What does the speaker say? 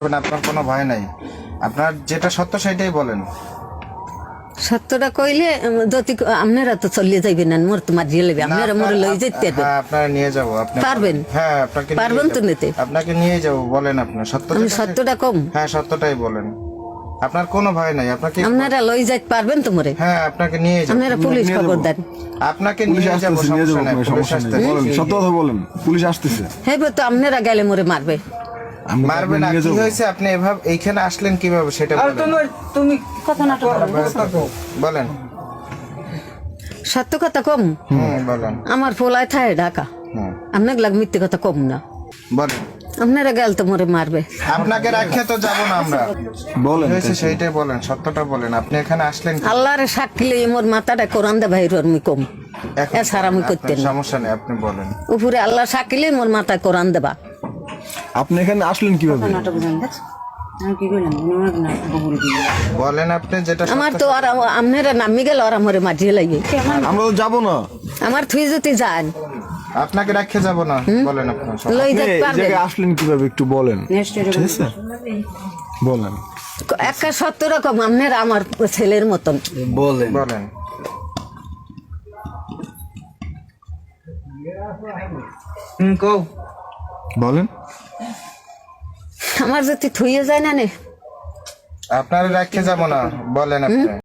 করবেন, আপনার কোনো ভয় নাই। আপনার যেটা সত্য সেটাই বলেন। সত্যটা কইলে যদি আপনারা তো চলিয়ে যাইবেন না মোর তো মারিয়ে লেবে আপনারা মোর লই যাইতে পারবেন হ্যাঁ আপনারা নিয়ে যাব আপনি পারবেন? হ্যাঁ আপনাকে পারবেন তো নিতে? আপনাকে নিয়ে যাব বলেন আপনি সত্য আমি সত্যটা কম। হ্যাঁ সত্যটাই বলেন। আপনার কোনো ভয় নাই আপনাকে আপনারা লই যাইতে পারবেন তো মোরে? হ্যাঁ আপনাকে নিয়ে যাব। আপনারা পুলিশ খবর দেন। আপনাকে নিয়ে যাব আসতেছে নিয়ে যাব সমস্যা নাই পুলিশ সমস্যা নেই। বলেন সত্য কথা বলেন পুলিশ আসতেছে। হ্যাঁ তো আপনারা গেলে মোরে মারবে। মারবে না কি হয়েছে? আপনি এভাবে এইখানে আসলেন কীভাবে? সেটা তুমি তুমি কথা না বলেন সত্য কথা কম? বলেন। আমার ফোলায় থাকে ঢাকা। আপনার লাগ মিথ্যে কথা কম না। বলেন। আপনারা গেল তো মোরে মারবে। আপনাকে রাখে তো যাব না আমরা। বলেন হয়েছে সেইটাই বলেন সত্যটা বলেন। আপনি এখানে আসলেন? আল্লাহরে সাক্ষী লই মোর মাথাটা কোরআন দে ভাইর আমি কম। এ করতেন সমস্যা নেই আপনি বলেন। উপরে আল্লাহ সাক্ষী লই মোর মাথায় কোরআন দেবা। আপনি এখানে আসলেন কীভাবে? বলেন আপনি যেটা আমার তো আর আপনারা নামি গেল আর আমার মাঝিয়ে লাগে। আমরা তো যাব না। আমার থুই যদি যান। আপনাকে রাখে যাব না বলেন আপনার লই আপনি যেতে পারবেন। আসলেন কীভাবে একটু বলেন? ঠিক আছে? বলেন। একটা সত্য রকম আপনারা আমার ছেলের মতন। বলেন। বলেন। হুম কও। বলেন। আমার যদি থুইয়ে যায় না নে। আপনার রাখে যাব না বলেন আপনি।